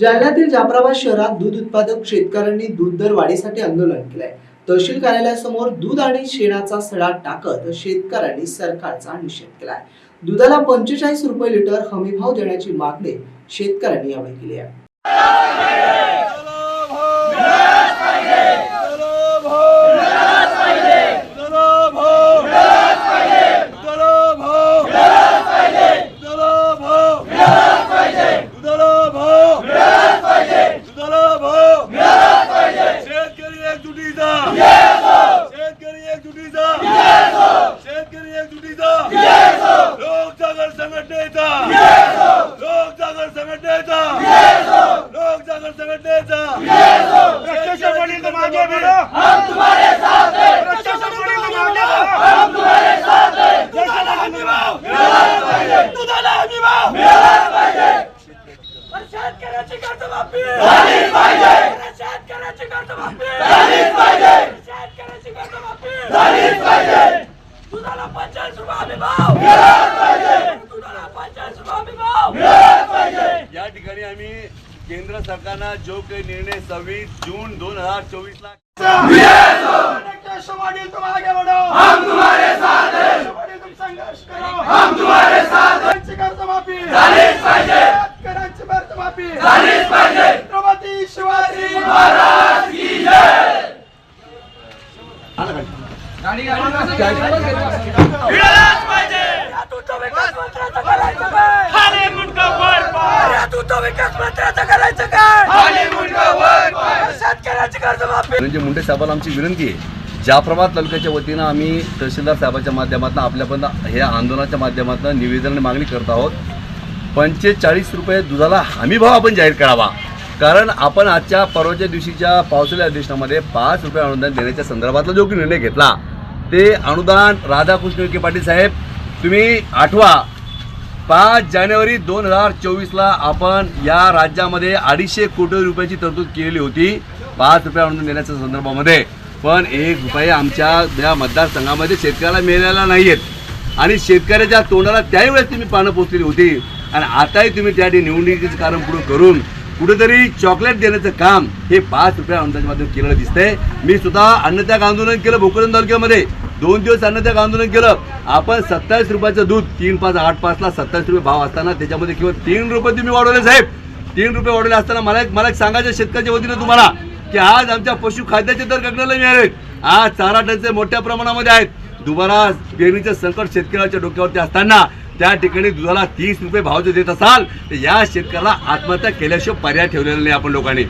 जालन्यातील जाफराबाद शहरात दूध उत्पादक शेतकऱ्यांनी दूध दर वाढीसाठी आंदोलन केलंय. तहसील कार्यालयासमोर दूध आणि शेणाचा सडा टाकत शेतकऱ्यांनी सरकारचा निषेध केलाय. दुधाला पंचेचाळीस रुपये लिटर हमीभाव देण्याची मागणी शेतकऱ्यांनी यावेळी केली आहे शेतकरी एकजुटीचा शेतकरी एकजुटीचा शेतकरी एकजुटीचा लोकजागर संघटनेचा लोकजागर संघटनेचा लोकजागर संघटनेचा प्रशासन बोली तो मागे बढ़ो हम तुम्हारे साथ हैं प्रशासन बोली तो मागे बढ़ो हम तुम्हारे साथ हैं दुधाला हमी भाव दुधाला हमी भाव शेतकऱ्याची कर्जमाफी झालीच पाहिजे. शेतकऱ्याची कर्जमाफी झालीच पाहिजे. शेतकऱ्याची कर्जमाफी झालीच पाहिजे. दुधाला पंचाळीस रुपये हमी भाव. दुधाला पंचाळीस रुपये हमी भाव. या ठिकाणी आम्ही केंद्र सरकारनं जो काही निर्णय सव्वीस जून दोन हजार चोवीस ला देशवाणी तुम आगे बढ़ो हम तुम्हारे साथ हैं. देशवाणी तुम संघर्ष करो. हम तुम्हारे साथ हैं. कर्जमाफी झालीच पाहिजे. धनंजय मुंडे साहेबाला आमची विनंती आहे. ज्याप्रमाणे तालुक्याच्या वतीनं आम्ही तहसीलदार साहेबाच्या माध्यमातून आपल्यापर्यंत हे आंदोलनाच्या माध्यमातून निवेदन आणि मागणी करत आहोत. पंचेचाळीस रुपये दुधाला हमी भाव आपण जाहीर करावा. कारण आपण आजच्या परवाच्या दिवशीच्या पावसाळ्या अधिवेशनामध्ये पाच रुपये अनुदान देण्याच्या संदर्भातला जो निर्णय घेतला. ते अनुदान राधाकृष्ण विखे पाटील साहेब तुम्ही आठवा. पाच जानेवारी दोन हजार चोवीसला आपण या राज्यामध्ये अडीचशे कोटी रुपयाची तरतूद केलेली होती. पाच रुपये अनुदान देण्याच्या संदर्भामध्ये. पण एक रुपये आमच्या या मतदारसंघामध्ये शेतकऱ्याला मिळालेला नाही आहेत आणि शेतकऱ्याच्या तोंडाला त्याही वेळेस तुम्ही पानं पोचलेली होती. आणि आताही तुम्ही त्या ठिकाणी निवडणुकीचं कारण पुढे करून कुठेतरी चॉकलेट देण्याचं काम हे पाच रुपया अनुदानाच्या माध्यमातून केलेलं दिसतंय. मी सुद्धा अन्नत्याग आंदोलन केलं भोकरदन तालुक्यामध्ये. दोन दिवस अन्नत्याग आंदोलन केलं. आपण सत्तावीस रुपयाचं दूध तीन पाच आठ पाचला सत्तावीस रुपये भाव असताना त्याच्यामध्ये किंवा तीन रुपये तुम्ही वाढवले साहेब. तीन रुपये वाढवले असताना मला एक मला एक सांगायचं शेतकऱ्याच्या वतीनं तुम्हाला की आज आमच्या पशु खाद्याचे दर गगनाला मिळाले आज चारा टनचे मोठ्या प्रमाणामध्ये आहेत. दुबारा पेरणीचं संकट शेतकऱ्याच्या डोक्यावरती असताना त्या ठिकाणी दुधाला तीस रुपये भाव जर देत असाल तर या शेतकऱ्याला आत्महत्या केल्याशिवाय पर्याय ठेवलेला नाही आपण लोकांनी.